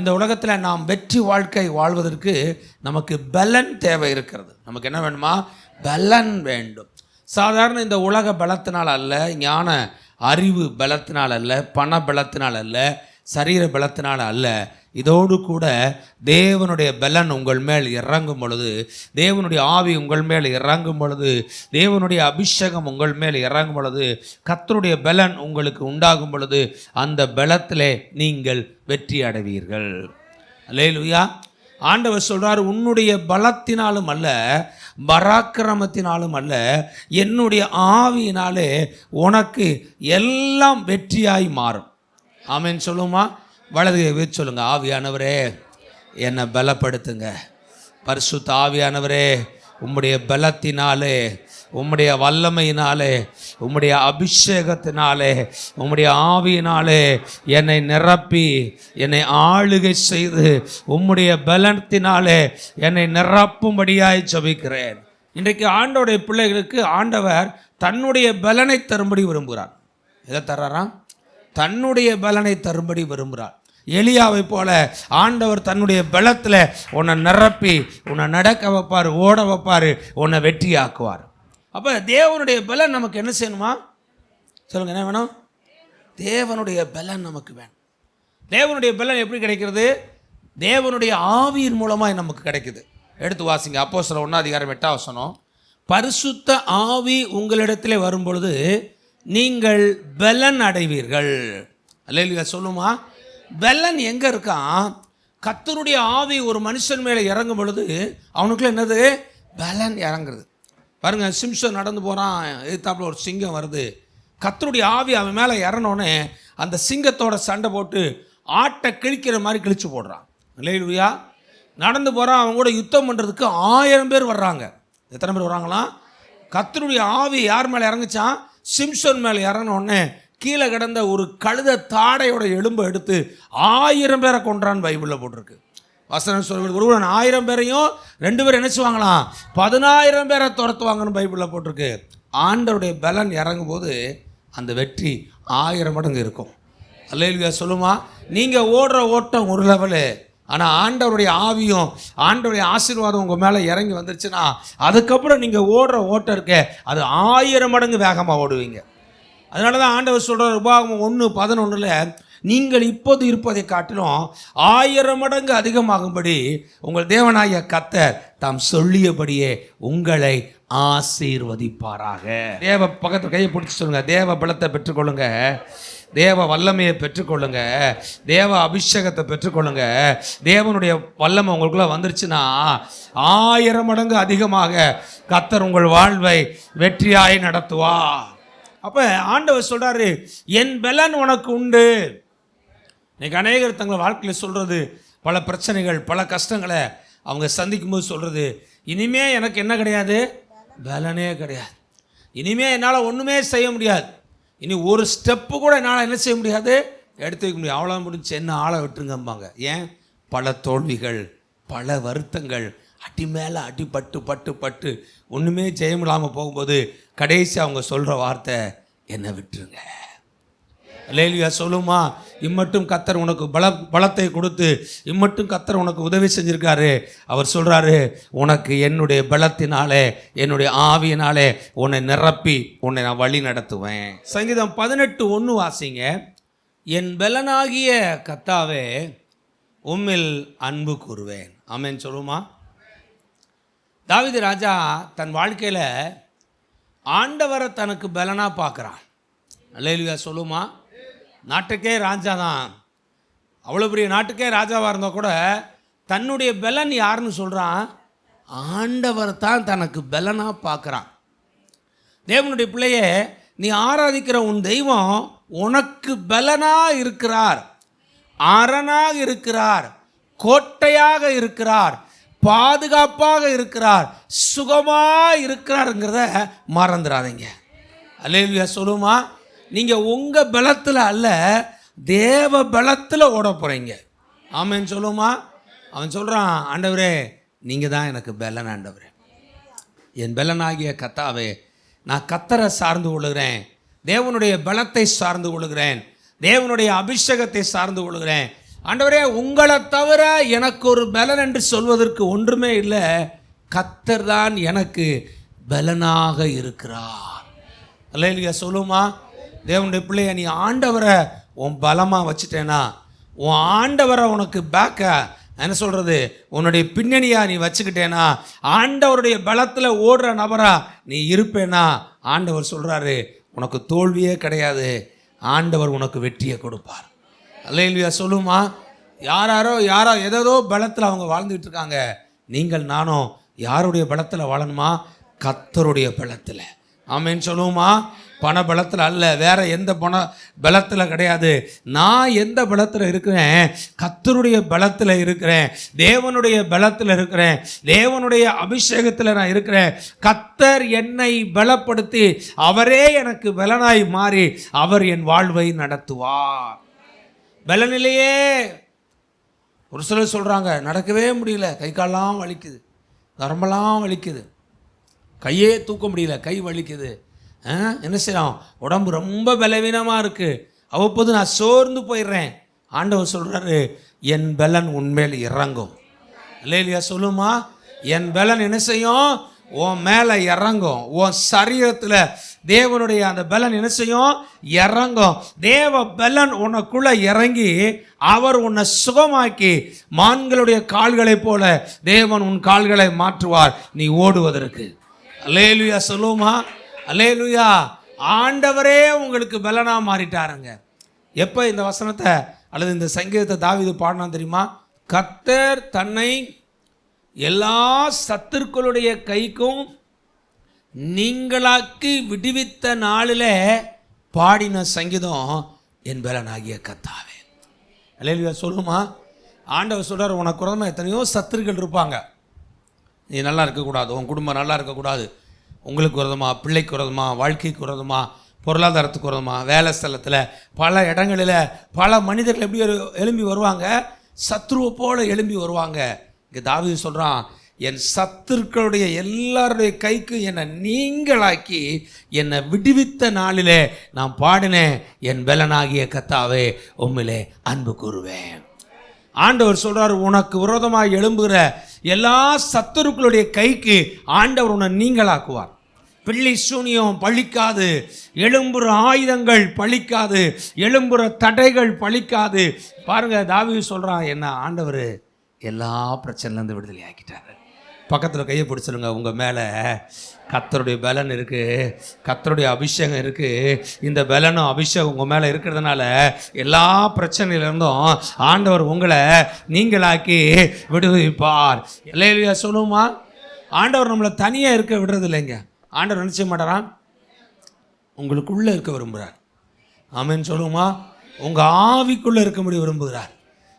இந்த உலகத்தில் நாம் வெற்றி வாழ்க்கை வாழ்வதற்கு நமக்கு பலன் தேவை இருக்கிறது. நமக்கு என்ன வேணுமா? பலன் வேண்டும். சாதாரண இந்த உலக பலத்தினால் அல்ல ஞான அறிவு பலத்தினால் அல்ல பண பலத்தினால் அல்ல சரீர பலத்தினால் அல்ல இதோடு கூட தேவனுடைய பலன் உங்கள் மேல் இறங்கும் பொழுது தேவனுடைய ஆவி உங்கள் மேல் இறங்கும் பொழுது தேவனுடைய அபிஷேகம் உங்கள் மேல் இறங்கும் பொழுது கத்தருடைய பலன் உங்களுக்கு உண்டாகும் பொழுது அந்த பலத்திலே நீங்கள் வெற்றி அடைவீர்கள். அல்லேலூயா. ஆண்டவர் சொல்கிறார் உன்னுடைய பலத்தினாலும் அல்ல பராக்கிரமத்தினாலும் அல்ல என்னுடைய ஆவியினாலே உனக்கு எல்லாம் வெற்றியாய் மாறும். ஆமேன்னு சொல்லுமா. வலது கை வச்சு ஆவியானவரே என்னை பலப்படுத்துங்க. பரிசுத்த ஆவியானவரே உம்முடைய பலத்தினாலே உம்முடைய வல்லமையினாலே உம்முடைய அபிஷேகத்தினாலே உம்முடைய ஆவியினாலே என்னை நிரப்பி என்னை ஆளுகை செய்து உம்முடைய பலத்தினாலே என்னை நிரப்பும்படியாய் ஜபிக்கிறேன். இன்றைக்கு ஆண்டோடைய பிள்ளைகளுக்கு ஆண்டவர் தன்னுடைய பலனை தரும்படி விரும்புகிறார். எதை தர்றாராம்? தன்னுடைய பலனை தரும்படி விரும்புகிறார். எலியாவை போல ஆண்டவர் தன்னுடைய பலத்தில் உன்னை நிரப்பி உன்னை நடக்க வைப்பார் ஓட வைப்பார் உன்னை வெற்றியாக்குவார். அப்போ தேவனுடைய பலன் நமக்கு என்ன செய்யணுமா? சொல்லுங்கள் என்ன வேணும்? தேவனுடைய பலன் நமக்கு வேணும். தேவனுடைய பலன் எப்படி கிடைக்கிறது? தேவனுடைய ஆவியின் மூலமாக நமக்கு கிடைக்குது. எடுத்து வாசிங்க அப்போ சில ஒன்றாதிகாரம் எட்டாம் வசனம். பரிசுத்த ஆவி உங்களிடத்தில் வரும் பொழுது நீங்கள் பலன் அடைவீர்கள். அல்லையா சொல்லுமா? பலன் எங்கே இருக்கான்? கத்தருடைய ஆவி ஒரு மனுஷன் மேலே இறங்கும் பொழுது அவனுக்குள்ள என்னது? பலன் இறங்குறது. பாருங்க சிம்சன் நடந்து போகிறான் எதிர்த்தாப்புல ஒரு சிங்கம் வருது. கத்தருடைய ஆவி அவன் மேலே இறனோடனே அந்த சிங்கத்தோட சண்டை போட்டு ஆட்டை கிழிக்கிற மாதிரி கிழிச்சு போடுறான். இல்லையா நடந்து போகிறான் அவங்க கூட யுத்தம் பண்ணுறதுக்கு ஆயிரம் பேர் வர்றாங்க. எத்தனை பேர் வர்றாங்களாம்? கத்தருடைய ஆவி யார் மேலே இறங்குச்சான்? சிம்சன் மேலே இறங்கினோடனே கீழே கிடந்த ஒரு கழுத தாடையோட எலும்பை எடுத்து ஆயிரம் பேரை கொன்றான்னு பைபிளில் போட்டிருக்கு. வசனம் சொல்வது ஒருவன் ஆயிரம் பேரையும் ரெண்டு பேரும் நினச்சிவாங்களாம் பதினாயிரம் பேரை துரத்துவாங்கன்னு பைபிளில் போட்டிருக்கு. ஆண்டவருடைய பலன் இறங்கும் போது அந்த வெற்றி ஆயிரம் மடங்கு இருக்கும். அல்லேலுயா சொல்லுமா? நீங்கள் ஓடுற ஓட்டம் ஒரு லெவலு ஆனால் ஆண்டவருடைய ஆவியும் ஆண்டவருடைய ஆசீர்வாதம் உங்கள் மேலே இறங்கி வந்துருச்சுன்னா அதுக்கப்புறம் நீங்கள் ஓடுற ஓட்டம் இருக்க அது ஆயிரம் மடங்கு வேகமாக ஓடுவீங்க. அதனால தான் ஆண்டவர் சொல்கிற உபாகமம் ஒன்று பதினொன்றில் நீங்கள் இப்போது இருப்பதை காட்டிலும் ஆயிரம் மடங்கு அதிகமாகும்படி உங்கள் தேவனாய கத்தர் தாம் சொல்லியபடியே உங்களை ஆசீர்வதிப்பாராக. தேவ பக்கத்து கையை பிடிச்சி சொல்லுங்க. தேவ பலத்தை பெற்றுக்கொள்ளுங்க. தேவ வல்லமையை பெற்றுக்கொள்ளுங்க. தேவ அபிஷேகத்தை பெற்றுக்கொள்ளுங்க. தேவனுடைய வல்லமை உங்களுக்குள்ள வந்துருச்சுன்னா ஆயிரம் மடங்கு அதிகமாக கத்தர் உங்கள் வாழ்வை வெற்றியாய் நடத்துவா அப்போ ஆண்டவர் சொல்கிறாரு என் பலன் உனக்கு உண்டு. இன்னைக்கு அநேகர் தங்கள் வாழ்க்கையில் சொல்கிறது பல பிரச்சனைகள் பல கஷ்டங்களை அவங்க சந்திக்கும்போது சொல்கிறது இனிமே எனக்கு என்ன கிடையாது? பலனே கிடையாது. இனிமே என்னால் ஒன்றுமே செய்ய முடியாது. இனி ஒரு ஸ்டெப்பு கூட என்னால் என்ன செய்ய முடியாது? எடுத்து வைக்க முடியாது. அவ்வளோ முடிஞ்சு என்ன ஆளை விட்டுருங்கம்பாங்க. ஏன்? பல தோல்விகள் பல வருத்தங்கள் அடி மேலே அடி பட்டு பட்டு பட்டு. ஒன்றுமே ஜெயம் முடியாமல் போகும்போது கடைசி அவங்க சொல்கிற வார்த்தை என்னை விட்டுருங்க. லேலியா சொல்லுமா? இம்மட்டும் கத்தர் உனக்கு பல பலத்தை கொடுத்து இம்மட்டும் கத்தர் உனக்கு உதவி செஞ்சுருக்காரு. அவர் சொல்கிறாரு உனக்கு என்னுடைய பலத்தினாலே என்னுடைய ஆவியினாலே உன்னை நிரப்பி உன்னை நான் வழி நடத்துவேன். சங்கீதம் பதினெட்டு ஒன்று வாசிங்க. என் பலனாகிய கத்தாவே உம்மில் அன்பு கூறுவேன். ஆமென் சொல்லுமா? தாவீது ராஜா தன் வாழ்க்கையில் ஆண்டவரை தனக்கு பலனாக பார்க்குறான். அல்லா சொல்லுமா? நாட்டுக்கே ராஜா தான். அவ்வளோ பெரிய நாட்டுக்கே ராஜாவாக இருந்தால் கூட தன்னுடைய பலன் யாருன்னு சொல்கிறான் ஆண்டவர் தான் தனக்கு பலனாக பார்க்குறான். தேவனுடைய பிள்ளையே நீ ஆராதிக்கிற உன் தெய்வம் உனக்கு பலனாக இருக்கிறார். அரணாக இருக்கிறார். கோட்டையாக இருக்கிறார். பாதுகாப்பாக இருக்கிறார் சுகமாக இருக்கிறாருங்கிறத மறந்துடாதீங்க. அல்லேலுயா சொல்லுமா? நீங்கள் உங்கள் பலத்தில் அல்ல தேவ பலத்தில் ஓட போகிறீங்க ஆமேன்னு சொல்லுமா? அவன் சொல்கிறான் ஆண்டவரே நீங்கள் தான் எனக்கு பலன் ஆண்டவரே. என் பலனாகிய கத்தாவே நான் கத்தரை சார்ந்து கொள்கிறேன் தேவனுடைய பலத்தை சார்ந்து கொள்கிறேன் தேவனுடைய அபிஷேகத்தை சார்ந்து கொள்கிறேன் ஆண்டவரே உங்களை தவிர எனக்கு ஒரு பலன் என்று சொல்வதற்கு ஒன்றுமே இல்லை. கத்தர் தான் எனக்கு பலனாக இருக்கிறார். இல்லையா சொல்லுமா? தேவனுடைய பிள்ளைய நீ ஆண்டவரை உன் பலமாக வச்சுட்டேனா? உன் ஆண்டவரை உனக்கு பேக்க என்ன சொல்கிறது உன்னுடைய பின்னணியாக நீ வச்சுக்கிட்டேனா? ஆண்டவருடைய பலத்தில் ஓடுற நபரா நீ இருப்பேனா? ஆண்டவர் சொல்கிறாரு உனக்கு தோல்வியே கிடையாது. ஆண்டவர் உனக்கு வெற்றியை கொடுப்பார். அல்லையா சொல்லுமா? யாராரோ யாரோ ஏதேதோ பலத்தில் அவங்க வாழ்ந்துட்டு இருக்காங்க. நீங்கள் நானும் யாருடைய பலத்தில் வாழணுமா? கத்தருடைய பலத்தில். ஆமேன்னு சொல்லுவோமா பண பலத்தில் அல்ல வேற எந்த பண பலத்தில் கிடையாது. நான் எந்த பலத்தில் இருக்கிறேன்? கத்தருடைய பலத்தில் இருக்கிறேன். தேவனுடைய பலத்தில் இருக்கிறேன். தேவனுடைய அபிஷேகத்தில் நான் இருக்கிறேன். கத்தர் என்னை பலப்படுத்தி அவரே எனக்கு பலனாய் மாறி அவர் என் வாழ்வை நடத்துவார். பலனிலேயே ஒரு சிலர் சொல்கிறாங்க நடக்கவே முடியல. கை காலெலாம் வலிக்குது. நரம்பெல்லாம் வலிக்குது. கையே தூக்க முடியல. கை வலிக்குது. ஆ, என்ன செய்யலாம் உடம்பு ரொம்ப பலவீனமாக இருக்குது அவ்வப்போது நான் சோர்ந்து போயிடுறேன். ஆண்டவர் சொல்கிறாரு என் பலன் உண்மையில் இறங்கும். இல்லையா சொல்லுமா? என் பலன் என்ன செய்யும்? உன் மேலே இறங்கும். உன் சரீரத்தில் தேவனுடைய அந்த பலன் என்ன செய்யும்? இறங்கும். தேவ பலன் உனக்குள்ள இறங்கி அவர் உன்னை சுகமாக்கி மான்களுடைய கால்களைப் போல தேவன் உன் கால்களை மாற்றுவார். நீ ஓடுவதற்கு. அலேலுயா சொல்லுமா? அலேலுயா ஆண்டவரே உங்களுக்கு பலனாக மாறிட்டாருங்க. எப்போ இந்த வசனத்தை அல்லது இந்த சங்கீதத்தை தாவிது பாடினா தெரியுமா? கத்தர் தன்னை எல்லா சத்துருக்களுடைய கைக்கும் நீங்களாக்கி விடுவித்த நாளில் பாடின சங்கீதம் என் பலனாகிய கத்தாவே அல்லேலுயா சொல்லுமா? ஆண்டவர் சொல்கிறார் உனக்கு குறமா எத்தனையோ சத்துருக்கள் இருப்பாங்க. நீ நல்லா இருக்கக்கூடாது உன் குடும்பம் நல்லா இருக்கக்கூடாது. உங்களுக்கு விரதமா பிள்ளைக்கு விரதமா வாழ்க்கைக்கு விரதமா பொருளாதாரத்துக்கு விரதமா வேலை ஸ்தலத்தில் பல இடங்களில் பல மனிதர்கள் எப்படி எழும்பி வருவாங்க? சத்ருவை போல் எழும்பி வருவாங்க. இங்கே தாவீது சொல்கிறான் என் சத்துருக்களுடைய எல்லாருடைய கைக்கு என்னை நீங்களாக்கி என்னை விடுவித்த நாளிலே நான் பாடினேன். என் பலனாகிய கத்தாவே உம்மிலே அன்பு கூறுவேன். ஆண்டவர் சொல்கிறார் உனக்கு விரோதமாக எழும்புகிற எல்லா சத்துருக்களுடைய கைக்கு ஆண்டவர் உன்னை நீங்களாக்குவார். பிள்ளை சூனியம் பழிக்காது எழும்புற ஆயுதங்கள் பழிக்காது எழும்புற தடைகள் பழிக்காது. பாருங்க தாவி சொல்கிறான் என்ன ஆண்டவர் எல்லா பிரச்சனையிலேருந்து விடுதலை ஆக்கிட்டாரு பக்கத்தில் கையை பிடிச்சிருங்க உங்கள் மேலே கத்தருடைய பலன் இருக்குது கத்தருடைய அபிஷேகம் இருக்குது இந்த பலனும் அபிஷேகம் உங்கள் மேலே இருக்கிறதுனால எல்லா பிரச்சனையிலேருந்தும் ஆண்டவர் உங்களை நீங்களாக்கி விடுவிப்பார். இல்லையா சொல்லுமா ஆண்டவர் நம்மளை தனியாக இருக்க விடுறது இல்லைங்க. ஆண்டவர் நினச்ச மாட்டாரான் உங்களுக்குள்ளே இருக்க விரும்புகிறார் ஆமேன்னு சொல்லுமா உங்கள் ஆவிக்குள்ளே இருக்கும்படி விரும்புகிறார்.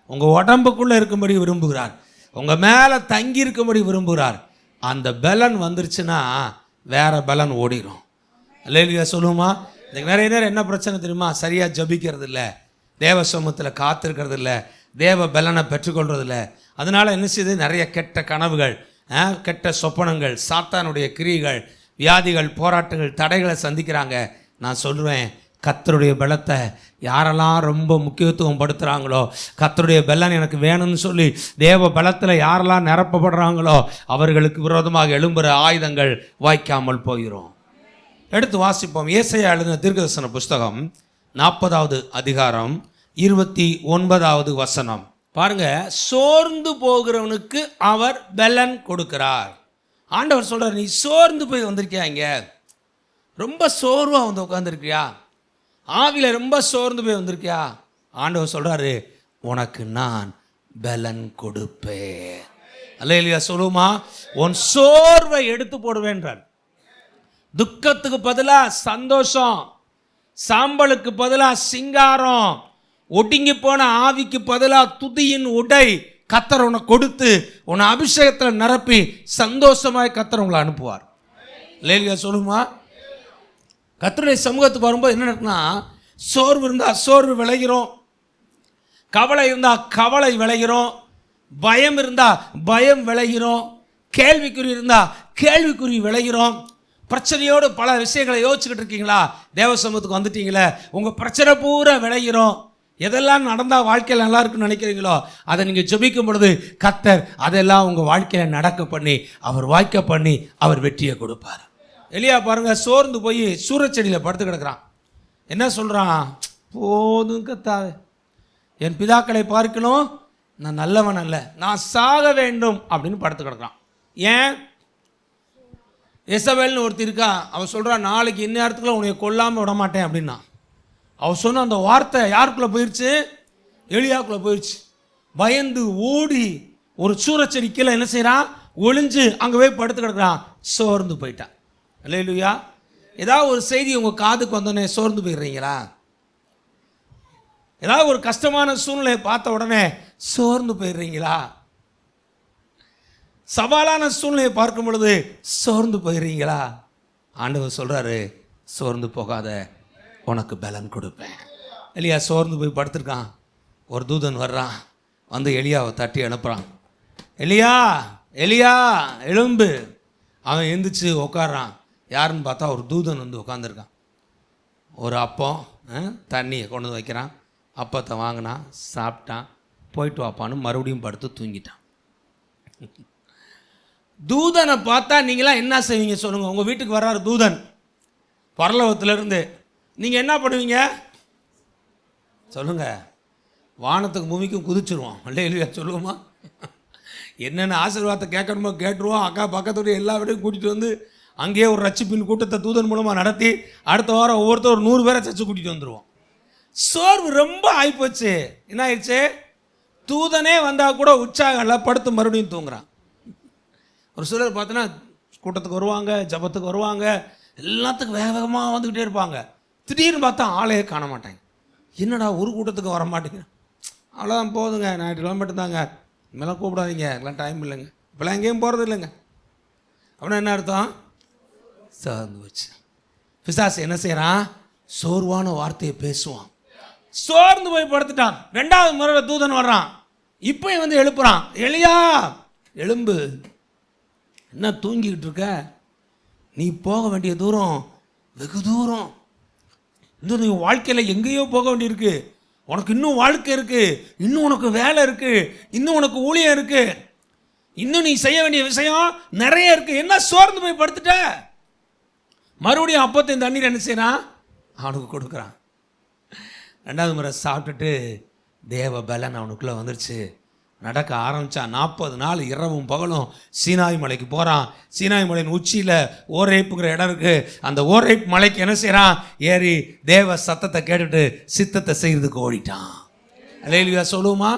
உங்கள் உடம்புக்குள்ளே இருக்கும்படி விரும்புகிறார். உங்கள் மேலே தங்கி இருக்கும்படி விரும்புகிறார். அந்த பலன் வந்துருச்சுன்னா வேறு பலன் ஓடிடும் இல்லையா சொல்லுமா? இதுக்கு நிறைய நேரம் என்ன பிரச்சனை தெரியுமா? சரியாக ஜபிக்கிறது இல்லை தேவ சமூகத்தில் காத்திருக்கிறது இல்லை தேவ பலனை பெற்றுக்கொள்கிறது இல்லை அதனால் என்ன செய்யுது நிறைய கெட்ட கனவுகள் ஆ, கெட்ட சொப்பனங்கள் சாத்தானுடைய கிரியைகள் வியாதிகள் போராட்டங்கள் தடைகளை சந்திக்கிறாங்க. நான் சொல்லுவேன் கத்தருடைய பலத்தை யாரெல்லாம் ரொம்ப முக்கியத்துவம் படுத்துகிறாங்களோ கத்தருடைய பலன் எனக்கு வேணும்னு சொல்லி தேவ பலத்தில் யாரெல்லாம் நிரப்பப்படுறாங்களோ அவர்களுக்கு விரோதமாக எழும்புகிற ஆயுதங்கள் வாய்க்காமல் போயிடும் எடுத்து வாசிப்போம். இயேசையா எழுதின தீர்க்கதர்சன புஸ்தகம் நாற்பதாவது அதிகாரம் இருபத்தி ஒன்பதாவது வசனம். பாருங்க சோர்ந்து போகிறவனுக்கு அவர் பலன் கொடுக்கிறார். ஆண்டவர் சொல்கிறார் நீ சோர்ந்து போய் வந்திருக்கியா இங்கே? ரொம்ப சோர்வாக வந்து உட்காந்துருக்கியா ஆவியில் ரொம்ப சோர்ந்து போய் வந்திருக்கியா? ஆண்டவர் சொல்கிறாரு உனக்கு நான் பலன் கொடுப்பேன். அல்ல இல்லையா சொல்லுமா? உன் சோர்வை எடுத்து போடுவேன்றார் துக்கத்துக்கு பதிலாக சந்தோஷம் சாம்பலுக்கு பதிலாக சிங்காரம் ஒடுங்கி போன ஆவிக்கு பதிலாக துதியின் உடை கத்தர் உன்னை கொடுத்து உன்னை அபிஷேகத்தில் நிரப்பி சந்தோஷமாய் கத்தர் உங்களை அனுப்புவார். லேலியா சொல்லுமா? கத்தருடைய சமூகத்துக்கு வரும்போது என்ன நடக்குன்னா சோர்வு இருந்தால் சோர்வு விளைகிறோம். கவலை இருந்தால் கவலை விளைகிறோம். பயம் இருந்தால் பயம் விளைகிறோம். கேள்விக்குறி இருந்தால் கேள்விக்குறி விளைகிறோம். பிரச்சனையோடு பல விஷயங்களை யோசிச்சுக்கிட்டு இருக்கீங்களா? தேவ சமூகத்துக்கு வந்துட்டீங்களே. உங்கள் பிரச்சனை பூரா விளைகிறோம். எதெல்லாம் நடந்தால் வாழ்க்கையில் நல்லா இருக்குன்னு நினைக்கிறீங்களோ அதை நீங்கள் ஜெபிக்கும் பொழுது கத்தர் அதெல்லாம் உங்கள் வாழ்க்கையில் நடக்க பண்ணி அவர் வாய்க்க பண்ணி அவர் வெற்றியை கொடுப்பார். எலியா பாருங்கள் சோர்ந்து போய் சூரச்செடியில் படுத்து கிடக்குறான். என்ன சொல்கிறான் போதும் கத்தாவே. என் பிதாக்களை பார்க்கணும் நான் நல்லவன் அல்ல நான் சாக வேண்டும் அப்படின்னு படுத்து கிடக்கிறான். ஏன்? எசவேல்னு ஒருத்தர் இருக்கா அவள் சொல்கிறா நாளைக்கு இந்நேரத்துக்குள்ள உன்னை கொல்லாமல் விட மாட்டேன் அப்படின்னா. அவள் சொன்ன அந்த வார்த்தை யாருக்குள்ளே போயிடுச்சு எளியாக்குள்ளே போயிடுச்சு பயந்து ஓடி ஒரு சூரச்செடி கீழே என்ன செய்கிறான் ஒளிஞ்சு அங்கே போய் படுத்து கிடக்கிறான். சோர்ந்து போயிட்டான் இல்லையா ஏதாவது ஒரு செய்தி உங்கள் காதுக்கு வந்தோடனே சோர்ந்து போயிடுறீங்களா? ஏதாவது ஒரு கஷ்டமான சூழ்நிலையை பார்த்த உடனே சோர்ந்து போயிடுறீங்களா? சவாலான சூழ்நிலையை பார்க்கும் பொழுது சோர்ந்து போயிடுறீங்களா? ஆண்டவர் சொல்கிறாரு சோர்ந்து போகாத உனக்கு பலன் கொடுப்பேன். எலியா சோர்ந்து போய் படுத்துருக்கான். ஒரு தூதன் வர்றான். வந்து எலியாவை தட்டி அனுப்புகிறான் எலியா எலியா எலும்பு அவன் எந்திரிச்சு உட்கார்றான். யாருன்னு பார்த்தா ஒரு தூதன் வந்து உட்காந்துருக்கான் ஒரு அப்பம் தண்ணியை கொண்டு வந்து வைக்கிறான். அப்பத்தை வாங்கினான் சாப்பிட்டான் போயிட்டு வாப்பான்னு மறுபடியும் படுத்து தூங்கிட்டான். தூதனை பார்த்தா நீங்களாம் என்ன செய்வீங்க சொல்லுங்கள் உங்கள் வீட்டுக்கு வர்றாரு தூதன். பரலோகத்திலேருந்து. நீங்கள் என்ன பண்ணுவீங்க? சொல்லுங்கள் வானத்துக்கு பூமிக்கும் குதிச்சிருவோம். இல்லை இல்லையா சொல்லுவோமா? என்னென்ன ஆசீர்வாதத்தை கேட்கணுமோ கேட்டுருவோம். அக்கா பக்கத்துடைய எல்லா வீட்டையும் கூட்டிகிட்டு வந்து அங்கேயே ஒரு ரட்சிப்பின் கூட்டத்தை தூதன் மூலமாக நடத்தி அடுத்த வாரம் ஒவ்வொருத்தர் ஒரு நூறு பேரை சச்சு கூட்டிகிட்டு வந்துடுவோம் சோர்வு ரொம்ப ஆகிப்போச்சு என்ன ஆயிடுச்சு? தூதனே வந்தால் கூட உற்சாகம் இல்லை படுத்து மறுபடியும் தூங்குறான். ஒரு சிலர் பார்த்தோன்னா கூட்டத்துக்கு வருவாங்க ஜபத்துக்கு வருவாங்க எல்லாத்துக்கும் வேக வேகமாக வந்துக்கிட்டே இருப்பாங்க. திடீர்னு பார்த்தா ஆளையே காண மாட்டாங்க. என்னடா ஒரு கூட்டத்துக்கு வர மாட்டேங்க அவ்வளோதான் போதுங்க ஞாயிற்றுக்கிழமை மட்டும்தாங்க இனிமேலாம் கூப்பிடாதீங்க எல்லாம் டைம் இல்லைங்க. இப்போலாம் எங்கேயும் போகிறது இல்லைங்க அப்படின்னா என்ன அர்த்தம்? சார்ந்து வச்சு பிசாஸ் என்ன செய்கிறான் சோர்வான வார்த்தையை பேசுவான். சோர்ந்து போய் படுத்துட்டான். ரெண்டாவது முறையில் தூதன் வர்றான். இப்போ வந்து எழுப்புறான். எளியா எலும்பு என்ன தூங்கிக்கிட்டு இருக்க? நீ போக வேண்டிய தூரம் வெகு தூரம். இன்னும் நீ வாழ்க்கையில் எங்கேயோ போக வேண்டியிருக்கு. உனக்கு இன்னும் வாழ்க்கை இருக்குது இன்னும் உனக்கு வேலை இருக்குது இன்னும் உனக்கு ஊழியம் இருக்குது இன்னும் நீ செய்ய வேண்டிய விஷயம் நிறைய இருக்குது என்ன சோர்ந்து போய் படுத்துட்ட? மறுபடியும் அப்பத்தையும் தண்ணீர் என்ன செய்யறான் அவனுக்கு கொடுக்குறான். ரெண்டாவது முறை சாப்பிட்டுட்டு தேவ பலன் அவனுக்குள்ளே வந்துருச்சு. நடக்க ஆரம்பித்தான் நாற்பது நாள் இரவும் பகலும் சீனாய் மலைக்கு போகிறான் சீனாய் மலையின் உச்சியில் ஓரேப்புங்கிற இடம் இருக்குது அந்த ஓரேப் மலைக்கு என்ன செய்கிறான் ஏறி தேவ சத்தத்தை கேட்டுட்டு சித்தத்தை செய்கிறதுக்கு ஓடிட்டான். அலையிலியா சொல்லுவோமா?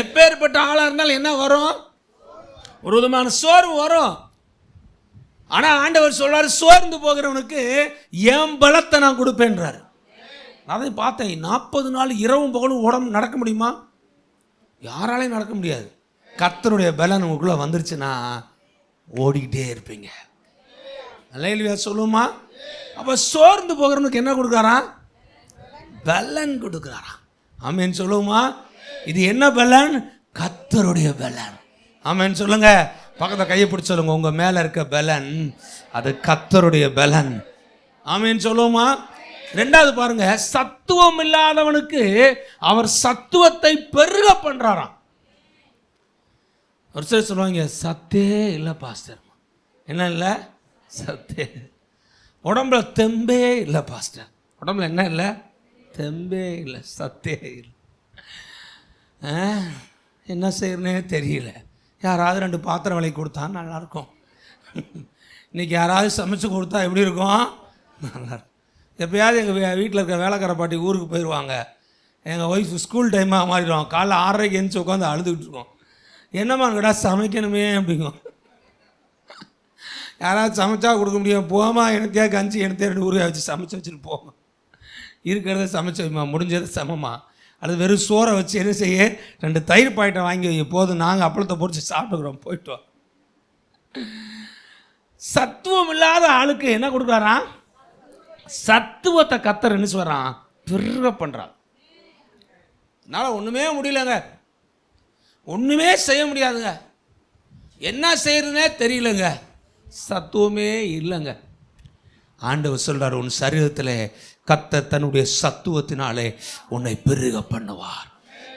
எப்பேற்பட்ட ஆளாக இருந்தாலும் என்ன வரும்? ஒரு விதமான சோர்வு வரும். ஆனால் ஆண்டவர் சொல்கிறார் சோர்ந்து போகிறவனுக்கு என் பலத்தை நான் கொடுப்பேன்றாரு. நான் அதை பார்த்தேன் நாற்பது நாள் இரவும் பகலும் உடம்பு நடக்க முடியுமா? யாராலையும் நடக்க முடியாது. கத்தருடைய பலன் உங்களுக்குள்ள வந்துருச்சுன்னா ஓடிக்கிட்டே இருப்பீங்க. அலையிலியா சொல்லுமா அப்போ சோர்ந்து போகிறவனுக்கு என்ன கொடுக்குறாராம்? பலன் கொடுக்குறாராம். ஆமேன்னு சொல்லுவோமா? இது என்ன பலன்? கத்தருடைய பலன். ஆமேன்னு சொல்லுங்கள் பக்கத்தில் கையை பிடிச்சி சொல்லுங்க உங்க மேல இருக்க பலன் அது கத்தருடைய பலன். ஆமேன்னு சொல்லுவோமா? ரெண்டாவது பாருங்க சத்துவம் இல்லாதவனுக்கு அவர் சத்துவத்தை பெருக பண்றாராம். ஒரு சிலர் சொல்லுவாங்க சத்தே இல்லை பாஸ்டர். என்ன இல்லை? சத்தே. உடம்புல தெம்பே இல்லை பாஸ்டர். உடம்புல என்ன இல்லை? தெம்பே இல்லை சத்தே இல்லை. ஆ, என்ன செய்யறனே தெரியல. யாராவது ரெண்டு பாத்திரம் விலைக்கு கொடுத்தா நல்லாயிருக்கும். இன்றைக்கி யாராவது சமைச்சு கொடுத்தா எப்படி இருக்கும்? நல்லா எப்பயாவது எங்கள் வீட்டில் இருக்க வேலைக்கார பாட்டி ஊருக்கு போயிடுவாங்க எங்கள் ஒய்ஃப் ஸ்கூல் டைமாக மாறிடுவோம் காலைல ஆறரைக்கு எழுந்துச்சு உட்காந்து அழுதுகிட்டு இருக்கோம். என்னம்மா கேட்டா சமைக்கணுமே அப்படிங்கும் யாராவது சமைச்சா கொடுக்க முடியும். போமா எனத்தையா கஞ்சி எனத்தையா ரெண்டு ஊறுகாய் வச்சு சமைச்சு வச்சுட்டு போமா இருக்கிறத சமைச்சு வைமா முடிஞ்சதை சமமாக அல்லது வெறும் சோறை வச்சு என்ன செய்ய? ரெண்டு தயிர் பாயிட்டம் வாங்கி வை போதும். நாங்கள் அப்பளத்தை பொறிச்சு சாப்பிட்டுக்கிறோம். போயிட்டு சத்துவம் இல்லாத ஆளுக்கு என்ன கொடுக்குறாராம் சத்துவத்தை கத்தர் என்ன சொல்கிறான் பெருக பண்ணுறான் என்னால் ஒன்றுமே முடியலங்க. ஒன்றுமே செய்ய முடியாதுங்க. என்ன செய்கிறதுனே தெரியலங்க. சத்துவமே இல்லைங்க. ஆண்டவர் சொல்கிறார் உன் சரீரத்தில் கத்த தன்னுடைய சத்துவத்தினாலே உன்னை பெருக பண்ணுவார்.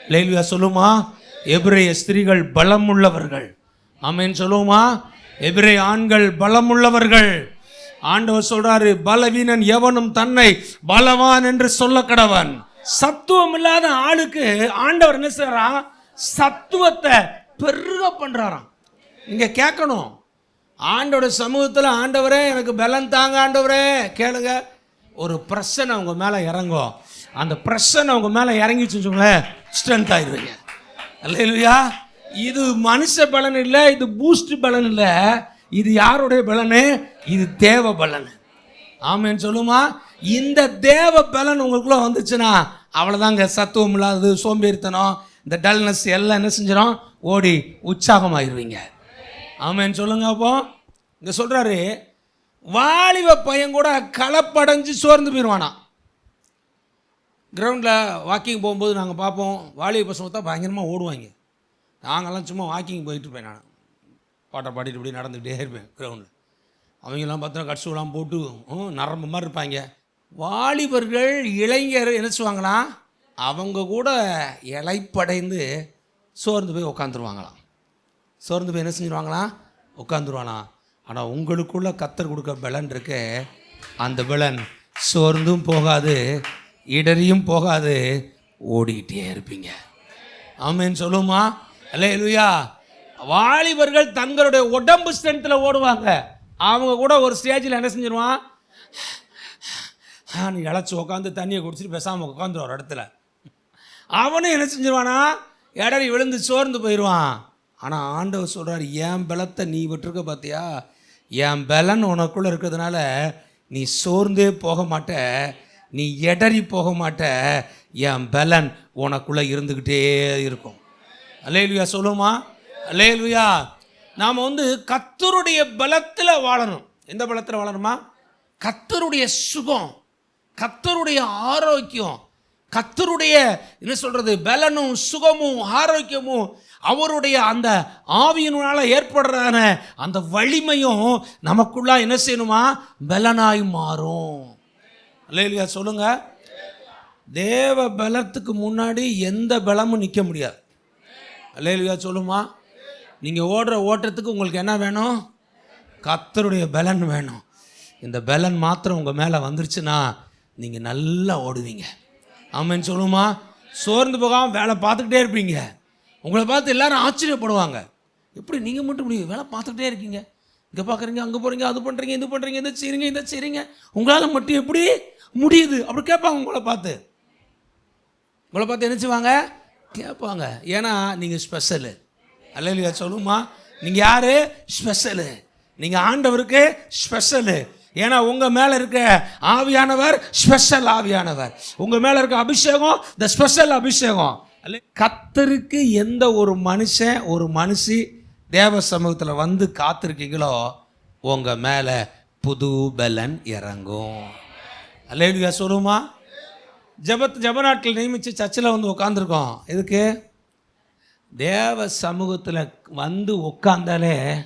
லேல்வியா சொல்லுமா? எபிரேய ஸ்திரீகள் பலமுள்ளவர்கள். ஆமேன்னு சொல்லுவோமா எபிரே ஆண்கள் பலமுள்ளவர்கள். ஆண்டவர் சொல்றாரு பலவீனன் எவனும் தன்னை பலவான் என்று சொல்ல கடவன் சத்துவம் இல்லாத ஆளுக்கு ஆண்டவர் என்ன செய்யறான் சத்துவத்தை பெருக பண்றாராம். நீங்க கேட்கணும். ஆண்டோட சமூகத்தில் ஆண்டவரே எனக்கு பலன் தாங்க ஆண்டவரே. கேளுங்க. ஒரு பிரச்சனை உங்கள் மேலே இறங்கும். அந்த பிரச்சனை உங்கள் மேலே இறங்கி வச்சுக்கோங்களேன் ஸ்ட்ரென்த் ஆயிடுவீங்க. இல்லையா இது மனுஷ பலன் இல்லை இது பூஸ்ட் பலன் இல்லை. இது யாருடைய பலனு? இது தேவ பலன். ஆமேன்னு சொல்லுமா? இந்த தேவ பலன் உங்களுக்குள்ள வந்துச்சுன்னா அவ்வளோதாங்க சத்துவம் இல்லாதது சோம்பேறித்தனம் இந்த டல்னஸ் எல்லாம் என்ன செஞ்சிடும் ஓடி உற்சாகமாயிருவீங்க. ஆமேன்னு சொல்லுங்க அப்போ. இங்கே சொல்கிறாரு வாலிப பையன் கூட களப்படைஞ்சு சோர்ந்து போயிடுவானா கிரவுண்டில் வாக்கிங் போகும்போது நாங்கள் பார்ப்போம் வாலிப பசங்க தான் பயங்கரமாக ஓடுவாங்க. நாங்கள்லாம் சும்மா வாக்கிங் போயிட்டு இருப்பேன் நான். பாட்டை பாடிட்டு இப்படி நடந்துக்கிட்டே இருப்பேன் கிரவுண்டில் அவங்கெல்லாம் பார்த்தோன்னா கட்சுலாம் போட்டு நரம்பு மாதிரி இருப்பாங்க. வாலிபர்கள் இளைஞர் என்ன செய்வாங்களாம் அவங்க கூட இலைப்படைந்து சோர்ந்து போய் உட்காந்துருவாங்களாம் சோர்ந்து போய் என்ன செஞ்சிருவாங்களாம்? உட்காந்துருவானா ஆனால் உங்களுக்குள்ள கத்தர் கொடுக்க பலன் இருக்கு. அந்த பலன் சோர்ந்தும் போகாது இடறியும் போகாது ஓடிக்கிட்டே இருப்பீங்க. ஆமேன்னு சொல்லுமா? இல்லையா வாலிபர்கள் தங்களுடைய உடம்பு ஸ்ட்ரென்த்தில் ஓடுவாங்க. அவங்க கூட ஒரு ஸ்டேஜில் என்ன செஞ்சிருவான்? நீ இழைச்சி உட்காந்து தண்ணியை குடிச்சிட்டு பேசாமல் உட்காந்துருவோம் ஒரு இடத்துல. அவனும் என்ன செஞ்சிருவானா? இடறி விழுந்து சோர்ந்து போயிடுவான் ஆனால் ஆண்டவர் சொல்கிறார் என் பலத்தை நீ விட்டுருக்க பார்த்தியா என் பலன் உனக்குள்ளே இருக்கிறதுனால நீ சோர்ந்தே போக மாட்ட நீ எடறி போக மாட்ட என் பலன் உனக்குள்ளே இருந்துக்கிட்டே இருக்கும். அலேலுயா சொல்லுமா அலேலுயா நாம் வந்து கத்தருடைய பலத்தில் வாழணும். எந்த பலத்தில் வாழணுமா? கத்தருடைய சுகம் கத்தருடைய ஆரோக்கியம் கத்தருடைய என்ன சொல்கிறது பலனும் சுகமும் ஆரோக்கியமும் அவருடைய அந்த ஆவியினால் ஏற்படுறதான அந்த வலிமையும் நமக்குள்ளா என்ன செய்யணுமா? பலனாய் மாறும். இல்லையா சொல்லுங்க. தேவ பலத்துக்கு முன்னாடி எந்த பலமும் நிற்க முடியாது. அல்லேலுயா சொல்லுமா. நீங்கள் ஓடுற ஓட்டத்துக்கு உங்களுக்கு என்ன வேணும்? கத்தருடைய பலன் வேணும். இந்த பலன் மாத்திரம் உங்கள் மேலே வந்துருச்சுன்னா நீங்கள் நல்லா ஓடுவீங்க. ஆமென்னு சொல்லுமா? சோர்ந்து போகாமல் வேலை பார்த்துக்கிட்டே இருப்பீங்க. உங்களை பார்த்து எல்லாரும் ஆச்சரியப்படுவாங்க. எப்படி நீங்கள் மட்டும் முடியும் வேலை பார்த்துக்கிட்டே இருக்கீங்க? இங்கே பார்க்குறீங்க அங்கே போகிறீங்க அது பண்ணுறீங்க இது பண்ணுறீங்க இதை செய்கிறீங்க இதை செய்கிறீங்க உங்களால் மட்டும் எப்படி முடியுது? அப்படி கேட்பாங்க உங்களை பார்த்து. உங்களை பார்த்து என்ன செய்வாங்க? கேட்பாங்க. ஏன்னா நீங்கள் ஸ்பெஷலு அல்லையா சொல்லுமா? நீங்கள் யார்? ஸ்பெஷலு நீங்கள் ஆண்டவருக்கு ஸ்பெஷலு ஏன்னா உங்கள் மேலே இருக்க ஆவியானவர் ஸ்பெஷல் ஆவியானவர். உங்கள் மேலே இருக்க அபிஷேகம் த ஸ்பெஷல் அபிஷேகம். கத்தருக்கு எந்த ஒரு மனுஷன் ஒரு மனுஷி தேவ சமூகத்தில் வந்து காத்திருக்கீங்களோ உங்கள் மேலே புது பலன் இறங்கும். அல்லையா சொல்லுமா? ஜபத் ஜப நாட்கள் நியமித்து சர்ச்சில் வந்து உட்காந்துருக்கோம் எதுக்கு? தேவ சமூகத்தில் வந்து உட்காந்தாலே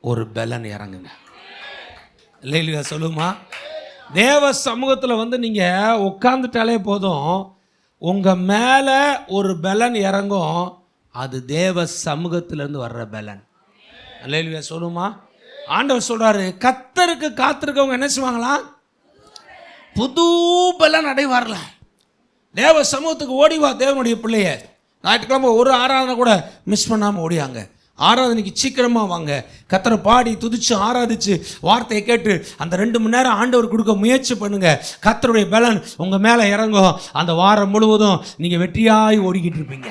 ஒரு பலன் இறங்குங்க. இல்லையா சொல்லுமா? தேவ சமூகத்தில் வந்து நீங்கள் உட்காந்துட்டாலே போதும். உங்கள் மேலே ஒரு பலன் இறங்கும். அது தேவ சமூகத்திலேருந்து வர்ற பலன். இல்லையா சொல்லுமா? ஆண்டவர் சொல்கிறாரு கத்தருக்கு காத்திருக்கவங்க என்ன செய்வாங்களாம் புது பலன் அடைவார்ல தேவ சமூகத்துக்கு ஓடி வா தேவனுடைய பிள்ளைய. ஞாயிற்றுக்கிழமை ஒரு ஆராதனை கூட மிஸ் பண்ணாமல் ஓடியாங்க. ஆராதனைக்கு சீக்கிரமாக வாங்க. கத்தரை பாடி துதிச்சு ஆராதிச்சு வார்த்தையை கேட்டு அந்த ரெண்டு மணி நேரம் ஆண்டவர் கொடுக்க முயற்சி பண்ணுங்க. கத்தருடைய பலன் உங்கள் மேலே இறங்கும். அந்த வாரம் முழுவதும் நீங்கள் வெற்றியாய் ஓடிக்கிட்டு இருப்பீங்க.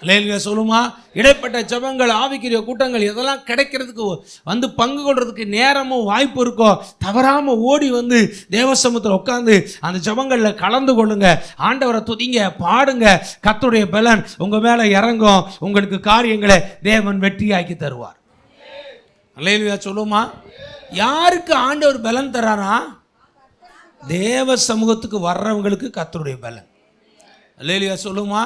லேலியா சொல்லுமா? இடைப்பட்ட ஜபங்கள் ஆவிக்கிற கூட்டங்கள் இதெல்லாம் கிடைக்கிறதுக்கு வந்து பங்கு கொள்றதுக்கு நேரமும் வாய்ப்பு இருக்கோ? தவறாமல் ஓடி வந்து தேவசமத்தில் உட்காந்து அந்த ஜபங்களில் கலந்து கொள்ளுங்க. ஆண்டவரை துதிங்க பாடுங்க. கத்துடைய பலன் உங்கள் மேலே இறங்கும். உங்களுக்கு காரியங்களை தேவன் வெற்றியாக்கி தருவார். லேலியா சொல்லுமா? யாருக்கு ஆண்டவர் பலன் தரானா தேவ சமூகத்துக்கு வர்றவங்களுக்கு கத்தருடைய பலன். லேலியா சொல்லுமா?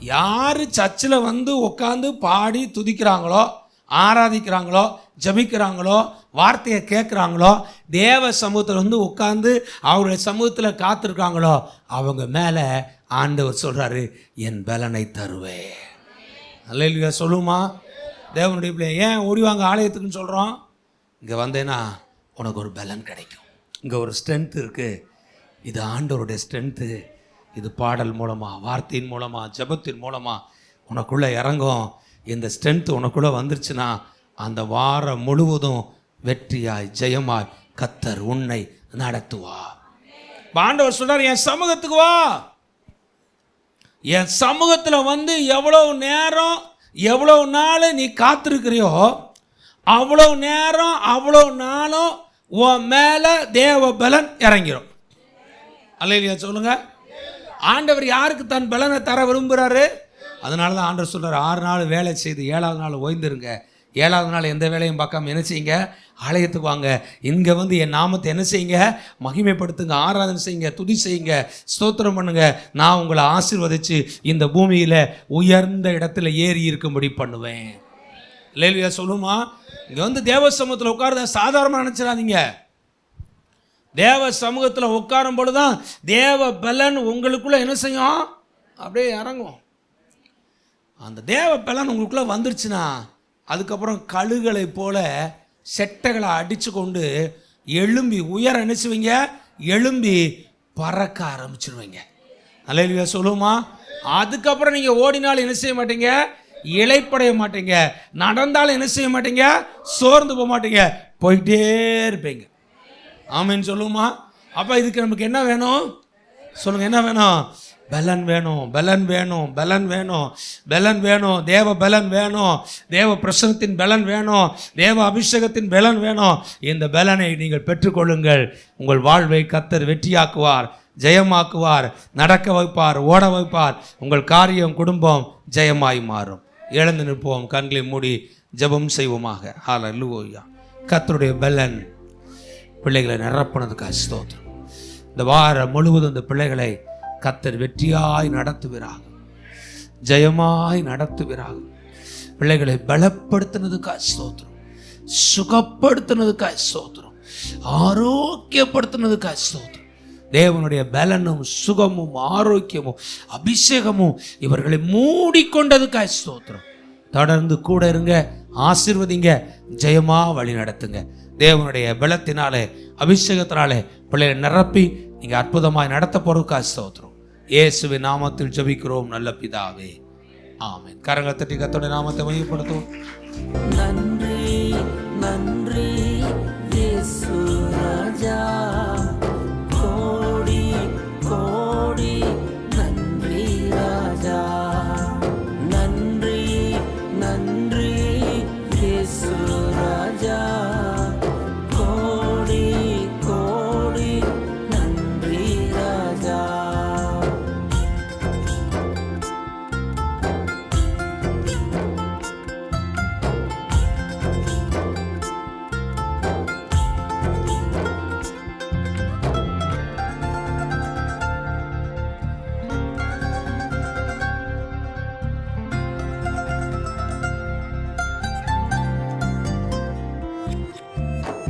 யார் சர்ச்சில் வந்து உட்காந்து பாடி துதிக்கிறாங்களோ ஆராதிக்கிறாங்களோ ஜபிக்கிறாங்களோ வார்த்தையை கேட்குறாங்களோ தேவ சமூகத்தில் வந்து உட்காந்து அவருடைய சமூகத்தில் காத்திருக்காங்களோ அவங்க மேலே ஆண்டவர் சொல்கிறாரு என் பலனை தருவேன். அல்லையா சொல்லுமா? தேவனுடைய பிள்ளை ஏன் ஓடிவாங்க ஆலயத்துக்குன்னு சொல்கிறோம் இங்கே வந்தேன்னா உனக்கு ஒரு பலன் கிடைக்கும். இங்கே ஒரு ஸ்ட்ரென்த் இருக்குது இது ஆண்டவருடைய ஸ்ட்ரென்த்து இது பாடல் மூலமாக வார்த்தையின் மூலமாக ஜெபத்தின் மூலமாக உனக்குள்ளே இறங்கும். இந்த ஸ்ட்ரென்த்து உனக்குள்ளே வந்துருச்சுன்னா அந்த வாரம் முழுவதும் வெற்றியாய் ஜெயமாய் கத்தர் உன்னை நடத்துவா. ஆண்டவர் சொல்றார் என் சமூகத்துக்கு வா. என் சமூகத்தில் வந்து எவ்வளவு நேரம் எவ்வளவு நாள் நீ காத்திருக்கிறியோ அவ்வளோ நேரம் அவ்வளோ நாளும் உன் மேலே தேவ பலன் இறங்கிரும். அல்லையா சொல்லுங்க. ஆண்டவர் யாருக்கு தன் பலனை தர விரும்புகிறாரு அதனால தான் ஆண்டவர் சொல்கிறார் ஆறு நாள் வேலை செய்து ஏழாவது நாள் ஓய்ந்துருங்க. ஏழாவது நாள் எந்த வேலையும் பார்க்காம என்ன செய்யுங்க? ஆலயத்துக்கு வாங்க. இங்கே வந்து என் நாமத்தை என்ன செய்யுங்க? மகிமைப்படுத்துங்க ஆராதனை செய்யுங்க துதி செய்யுங்க ஸ்தோத்திரம் பண்ணுங்க. நான் உங்களை ஆசிர்வதித்து இந்த பூமியில் உயர்ந்த இடத்துல ஏறி இருக்கும்படி பண்ணுவேன். லேலியா சொல்லுமா? இங்கே வந்து தேவசமத்தில் உட்காருத சாதாரணமாக நினச்சிடாதீங்க. தேவ சமூகத்தில் உட்காரும் பொழுது தான் தேவ பலன் உங்களுக்குள்ளே என்ன செய்யும்? அப்படியே இறங்கும். அந்த தேவ பலன் உங்களுக்குள்ளே வந்துருச்சுன்னா அதுக்கப்புறம் கழுகளை போல செட்டைகளை அடித்து கொண்டு எழும்பி உயர நினைச்சுவீங்க எழும்பி பறக்க ஆரம்பிச்சிருவீங்க. அலையிலுயா சொல்லுமா அதுக்கப்புறம் நீங்கள் ஓடினாலும் என்ன செய்ய மாட்டீங்க? இலைப்படைய மாட்டீங்க. நடந்தாலும் என்ன செய்ய மாட்டீங்க? சோர்ந்து போக மாட்டீங்க. போயிட்டே இருப்பீங்க. ஆமேன்னு சொல்லுமா? அப்போ இதுக்கு நமக்கு என்ன வேணும்? சொல்லுங்க என்ன வேணும்? பலன் வேணும் பலன் வேணும் பலன் வேணும் பலன் வேணும் தேவ பலன் வேணும் தேவ பிரசனத்தின் பலன் வேணும் தேவ அபிஷேகத்தின் பலன் வேணும். இந்த பலனை நீங்கள் பெற்றுக்கொள்ளுங்கள். உங்கள் வாழ்வை கத்தர் வெற்றியாக்குவார் ஜெயமாக்குவார் நடக்க வைப்பார் ஓட வைப்பார். உங்கள் காரியம் குடும்பம் ஜெயமாய் மாறும். எழுந்து நிற்போம் கண்களை மூடி ஜெபம் செய்வோமாக. ஹால லூயா கத்தருடைய பலன் பிள்ளைகளை நிரப்பினதுக்காக ஸ்தோத்திரம். இந்த வாரம் முழுவதும் இந்த பிள்ளைகளை கத்தர் வெற்றியாய் நடத்துவீராக. ஜெயமாய் நடத்துவீராக. பிள்ளைகளை பலப்படுத்தினதுக்கு ஸ்தோத்திரம். சுகப்படுத்தினதுக்கு ஸ்தோத்திரம். ஆரோக்கியப்படுத்தினதுக்கு ஸ்தோத்திரம். தேவனுடைய பலனும் சுகமும் ஆரோக்கியமும் அபிஷேகமும் இவர்களை மூடிக்கொண்டதுக்காய் ஸ்தோத்திரம். தொடர்ந்து கூட இருங்க. ஆசிர்வதிங்க ஜெயமா வழி நடத்துங்க. தேவனுடைய பலத்தினாலே அபிஷேகத்தினாலே பிள்ளைகளை நிரப்பி நீங்க அற்புதமாய் நடத்த போறதுக்காக ஸ்தோத்திரம். இயேசுவின் நாமத்தில் ஜெபிக்கிறோம் நல்ல பிதாவே. ஆமேன். கரங்களை தட்டி கத்தோட நாமத்தை மையப்படுத்துவோம். நன்றி நன்றி.